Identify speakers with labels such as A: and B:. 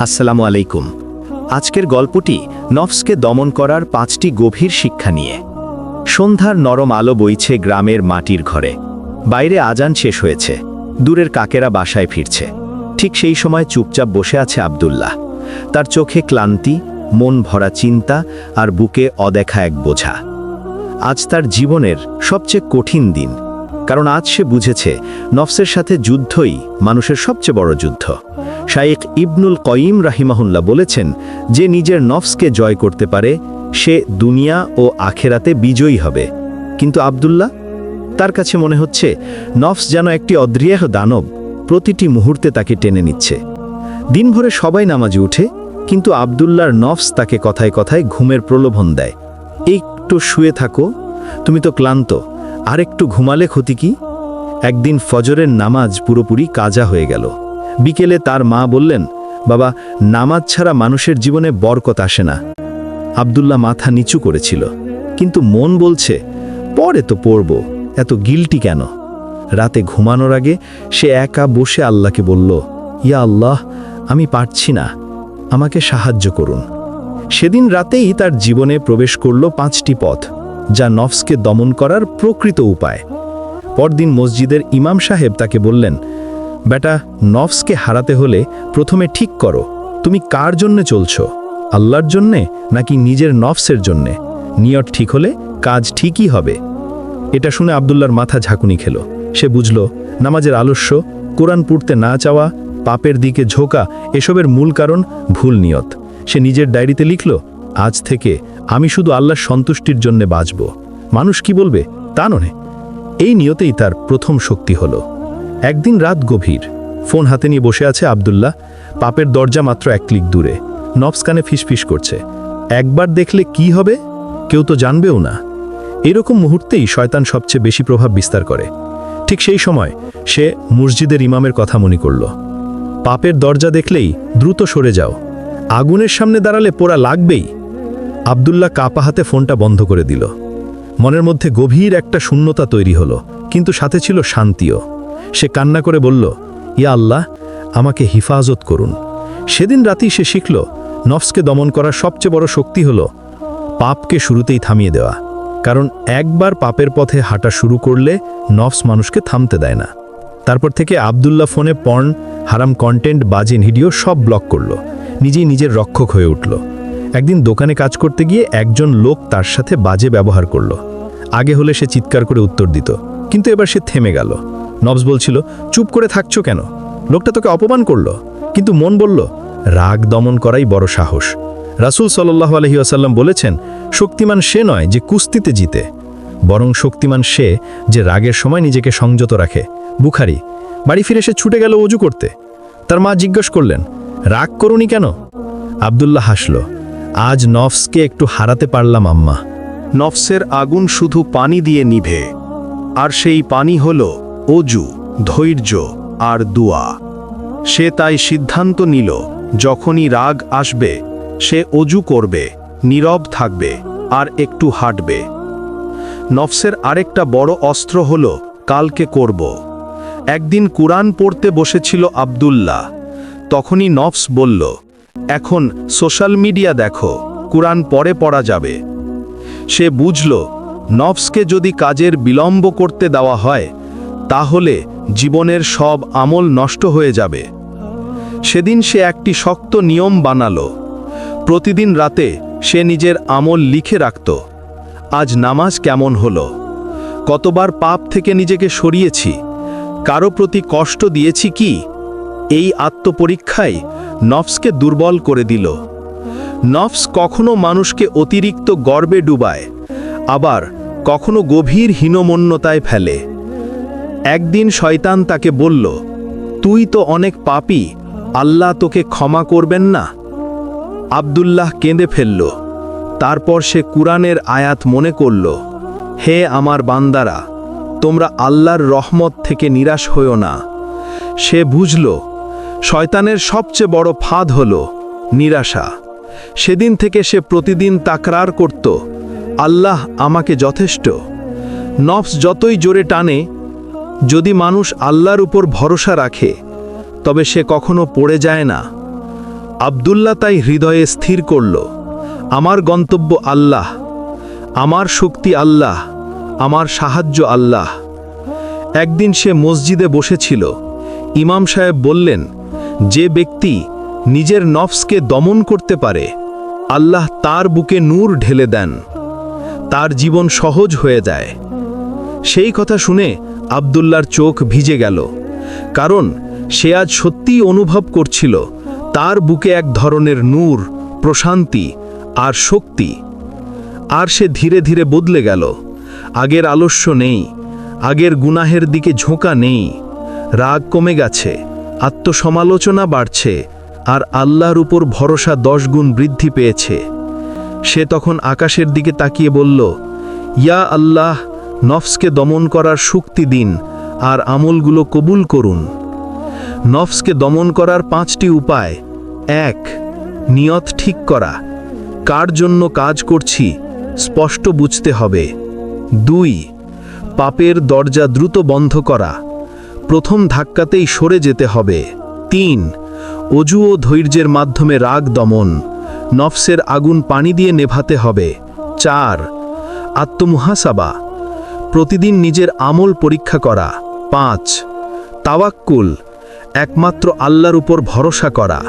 A: আসসালামু আলাইকুম। আজকের গল্পটি নফসকে দমন করার পাঁচটি গভীর শিক্ষা নিয়ে। সন্ধ্যার নরম আলো বইছে গ্রামের মাটির ঘরে। বাইরে আজান শেষ হয়েছে। দূরের কাকেরা বাসায় ফিরছে। ঠিক সেই সময় চুপচাপ বসে আছে আবদুল্লাহ। তার চোখে ক্লান্তি, মন ভরা চিন্তা আর বুকে অদেখা এক বোঝা। আজ তার জীবনের সবচেয়ে কঠিন দিন। কারণ আজ সে বুঝেছে, নফসের সাথে যুদ্ধই মানুষের সবচেয়ে বড় যুদ্ধ। শাইখ ইবনুল কয়িম রাহিমাহুল্লাহ বলেছেন, যে নিজের নফসকে জয় করতে পারে, সে দুনিয়া ও আখেরাতে বিজয়ী হবে। কিন্তু আব্দুল্লাহ, তার কাছে মনে হচ্ছে, নফস যেন একটি অদ্রিয়াহ দানব, প্রতিটি মুহূর্তে তাকে টেনে নিচ্ছে। দিনভরে সবাই নামাজে উঠে, কিন্তু আব্দুল্লাহর নফস তাকে কথায় কথায় ঘুমের প্রলোভন দেয়। একটু শুয়ে থাকো, তুমি তো ক্লান্ত আর একটু ঘুমালে ক্ষতি কি? একদিন ফজরের নামাজ পুরোপুরি কাজা হয়ে গেল। বিকেলে তার মা বললেন, বাবা, নামাজ ছাড়া মানুষের জীবনে বরকত আসে না। আব্দুল্লাহ মাথা নিচু করেছিল। কিন্তু মন বলছে, পরে তো পড়ব, এত গিলটি কেন? রাতে ঘুমানোর আগে সে একা বসে আল্লাহকে বলল, ইয়া আল্লাহ, আমি পারছি না। আমাকে সাহায্য করুন। সেদিন রাতেই তার জীবনে প্রবেশ করল পাঁচটি পথ, যা নফসকে দমন করার প্রকৃত উপায়। পরদিন মসজিদের ইমাম সাহেব তাকে বললেন বেটা, নফসকে হারাতে হলে প্রথমে ঠিক করো। তুমি কার জন্যে চলছো? আল্লাহর জন্যে নাকি নিজের নফসের জন্যে? নিয়ত ঠিক হলে কাজ ঠিকই হবে। এটা শুনে আবদুল্লার মাথা ঝাঁকুনি খেল। সে বুঝল, নামাজের আলস্য, কোরআন পড়তে না চাওয়া, পাপের দিকে ঝোঁকা, এসবের মূল কারণ ভুল নিয়ত। সে নিজের ডায়েরিতে লিখল, আজ থেকে আমি শুধু আল্লাহর সন্তুষ্টির জন্যে বাঁচব। মানুষ কি বলবে? তা নয় এই নিয়তেই তার প্রথম শক্তি হল। একদিন রাত গভীর। ফোন হাতে নিয়ে বসে আছে আবদুল্লাহ। পাপের দরজা মাত্র এক ক্লিক দূরে। নবস কানে ফিসফিস করছে। একবার দেখলে কি হবে? কেউ তো জানবেও না। এরকম মুহূর্তেই শয়তান সবচেয়ে বেশি প্রভাব বিস্তার করে। ঠিক সেই সময় সে মসজিদের ইমামের কথা মনে করল। পাপের দরজা দেখলেই দ্রুত সরে যাও। আগুনের সামনে দাঁড়ালে পোড়া লাগবেই। আবদুল্লাহ কাপা হাতে ফোনটা বন্ধ করে দিল। মনের মধ্যে গভীর একটা শূন্যতা তৈরি হলো, কিন্তু সাথে ছিল শান্তিও। সে কান্না করে বলল, ইয়া আল্লাহ, আমাকে হিফাজত করুন। সেদিন রাতেই সে শিখল, নফসকে দমন করার সবচেয়ে বড় শক্তি হল পাপকে শুরুতেই থামিয়ে দেওয়া। কারণ একবার পাপের পথে হাঁটা শুরু করলে নফস মানুষকে থামতে দেয় না। তারপর থেকে আবদুল্লাহ ফোনে পর্ন, হারাম কন্টেন্ট, বাজে ভিডিও সব ব্লক করল। নিজেই নিজের রক্ষক হয়ে উঠল। একদিন দোকানে কাজ করতে গিয়ে একজন লোক তার সাথে বাজে ব্যবহার করল। আগে হলে সে চিৎকার করে উত্তর দিত, কিন্তু এবার সে থেমে গেল। নবস বলছিল, চুপ করে থাকছো কেন? লোকটা তোকে অপমান করল। কিন্তু মন বলল, রাগ দমন করাই বড় সাহস। রাসুল সাল্লাহ আলহি আসাল্লাম বলেছেন, শক্তিমান সে নয় যে কুস্তিতে জিতে, বরং শক্তিমান সে যে রাগের সময় নিজেকে সংযত রাখে। বুখারি, বাড়ি ফিরে সে ছুটে গেল অজু করতে। তার মা জিজ্ঞেস করলেন, রাগ করুনি কেন? আবদুল্লাহ হাসল, আজ নফসকে একটু হারাতে পারলাম, আম্মা।
B: নফসের আগুন শুধু পানি দিয়ে নিভে, আর সেই পানি হল অজু, ধৈর্য আর দুয়া। সে তাই সিদ্ধান্ত নিল, যখনই রাগ আসবে, সে অজু করবে, নীরব থাকবে আর একটু হাঁটবে। নফসের আরেকটা বড় অস্ত্র হল, কালকে করব। একদিন কুরআন পড়তে বসেছিল আব্দুল্লাহ। তখনই নফস বলল, এখন সোশ্যাল মিডিয়া দেখো, কুরআন পরে পড়া যাবে। সে বুঝল, নফসকে যদি কাজের বিলম্ব করতে দেওয়া হয় তাহলে জীবনের সব আমল নষ্ট হয়ে যাবে। সেদিন সে একটি শক্ত নিয়ম বানালো। প্রতিদিন রাতে সে নিজের আমল লিখে রাখত। আজ নামাজ কেমন হলো? কতবার পাপ থেকে নিজেকে সরিয়েছি? কারও প্রতি কষ্ট দিয়েছি কি? এই আত্মপরীক্ষায় নফসকে দুর্বল করে দিল। নফস কখনো মানুষকে অতিরিক্ত গর্বে ডুবায়, আবার কখনো গভীর হীনমন্যতায় ফেলে। একদিন শয়তান তাকে বলল, তুই তো অনেক পাপী, আল্লাহ তোকে ক্ষমা করবেন না? আবদুল্লাহ কেঁদে ফেলল। তারপর সে কুরআনের আয়াত মনে করল, হে আমার বান্দারা, তোমরা আল্লাহর রহমত থেকে নিরাশ হইও না। সে বুঝল, শয়তানের সবচেয়ে বড় ফাঁদ হল নিরাশা। সেদিন থেকে সে প্রতিদিন তাকরার করত, আল্লাহ আমাকে যথেষ্ট। নফস যতই জোরে টানে যদি মানুষ আল্লাহর উপর ভরসা রাখে, তবে সে কখনো পড়ে যায় না। আবদুল্লাহ তাই হৃদয়ে স্থির করল, আমার গন্তব্য আল্লাহ, আমার শক্তি আল্লাহ, আমার সাহায্য আল্লাহ। একদিন সে মসজিদে বসেছিল। ইমাম সাহেব বললেন, যে ব্যক্তি নিজের নফসকে দমন করতে পারে, আল্লাহ তার বুকে নূর ঢেলে দেন। তার জীবন সহজ হয়ে যায়। সেই কথা শুনে আবদুল্লার চোখ ভিজে গেল। কারণ সে আজ সত্যিই অনুভব করছিল, তার বুকে এক ধরনের নূর, প্রশান্তি আর শক্তি। আর সে ধীরে ধীরে বদলে গেল। আগের আলস্য নেই, আগের গুনাহের দিকে ঝোঁকা নেই। রাগ কমে গেছে, আত্মসমালোচনা বাড়ছে আর আল্লাহর উপর ভরসা দশ গুণ বৃদ্ধি পেয়েছে। সে তখন আকাশের দিকে তাকিয়ে বলল, ইয়া আল্লাহ নফসকে দমন করার শক্তি দিন আর আমলগুলো কবুল করুন। নফসকে দমন করার পাঁচটি উপায়। এক, নিয়ত ঠিক করা। কার জন্য কাজ করছি, স্পষ্ট বুঝতে হবে। দুই, পাপের দরজা দ্রুত বন্ধ করা। প্রথম ধাক্কাতেই সরে যেতে হবে। তিন, অজু ও ধৈর্যের মাধ্যমে রাগ দমন। নফসের আগুন পানি দিয়ে নেভাতে হবে। চার, আত্মমহাসাবা। প্রতিদিন নিজের আমল পরীক্ষা করা। পাঁচ তাওয়াক্কুল একমাত্র আল্লাহর উপর ভরসা করা।